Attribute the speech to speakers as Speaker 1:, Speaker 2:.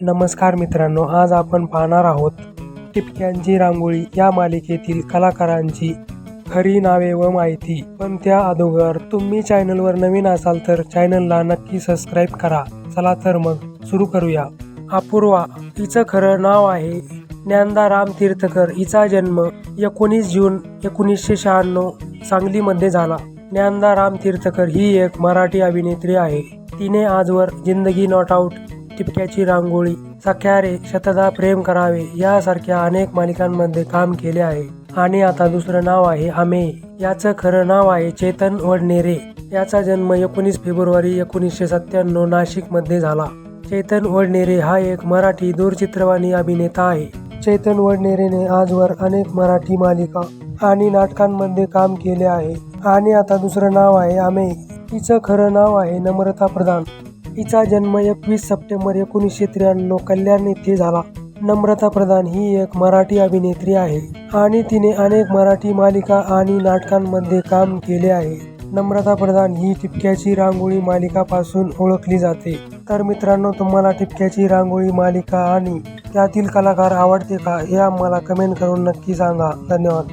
Speaker 1: नमस्कार मित्रांनो आज आपण पाहणार आहोत टिपक्यांची रांगोळी. या मालिकेतील कलाकारांची खरी नावे व माहिती. पण त्या अगोदर तुम्ही चॅनलवर नवीन असाल तर चॅनलला नक्की सबस्क्राईब करा. चला तर मग सुरू करूया. अपूर्वा हिचं खरं नाव आहे ज्ञानदा राम तीर्थकर. हिचा जन्म एकोणीस जून एकोणीसशे शहाण्णव सांगलीमध्ये झाला. ज्ञानदा राम तीर्थकर ही एक मराठी अभिनेत्री आहे. तिने आजवर जिंदगी नॉट आउट टिपक्याची रांगोळी सख्या रे शतदा प्रेम करावे यासारख्या अनेक मालिकांमध्ये काम केले आहे. आणि आता दुसरं नाव आहे आमे याचं खरं नाव आहे चेतन वडनेरे. याचा जन्म एकोणीस फेब्रुवारी एकोणीसशे सत्त्याण्णव नाशिकमध्ये झाला. चेतन वडनेरे हा एक मराठी दूरचित्रवाणी अभिनेता आहे. चेतन वडनेरेने आजवर अनेक मराठी मालिका आणि नाटकांमध्ये काम केले आहे. आणि आता दुसरं नाव आहे आमे तिचं खरं नाव आहे नम्रता प्रधान. तिचा जन्म एकवीस सप्टेंबर एकोणीसशे त्र्याण्णव कल्याण येथे झाला. नम्रता प्रधान ही एक मराठी अभिनेत्री आहे आणि तिने अनेक मराठी मालिका आणि नाटकांमध्ये काम केले आहे. नम्रता प्रधान ही टिपक्याची रांगोळी मालिकापासून ओळखली जाते. तर मित्रांनो तुम्हाला टिपक्याची रांगोळी मालिका आणि त्यातील कलाकार आवडते का हे आम्हाला कमेंट करून नक्की सांगा. धन्यवाद.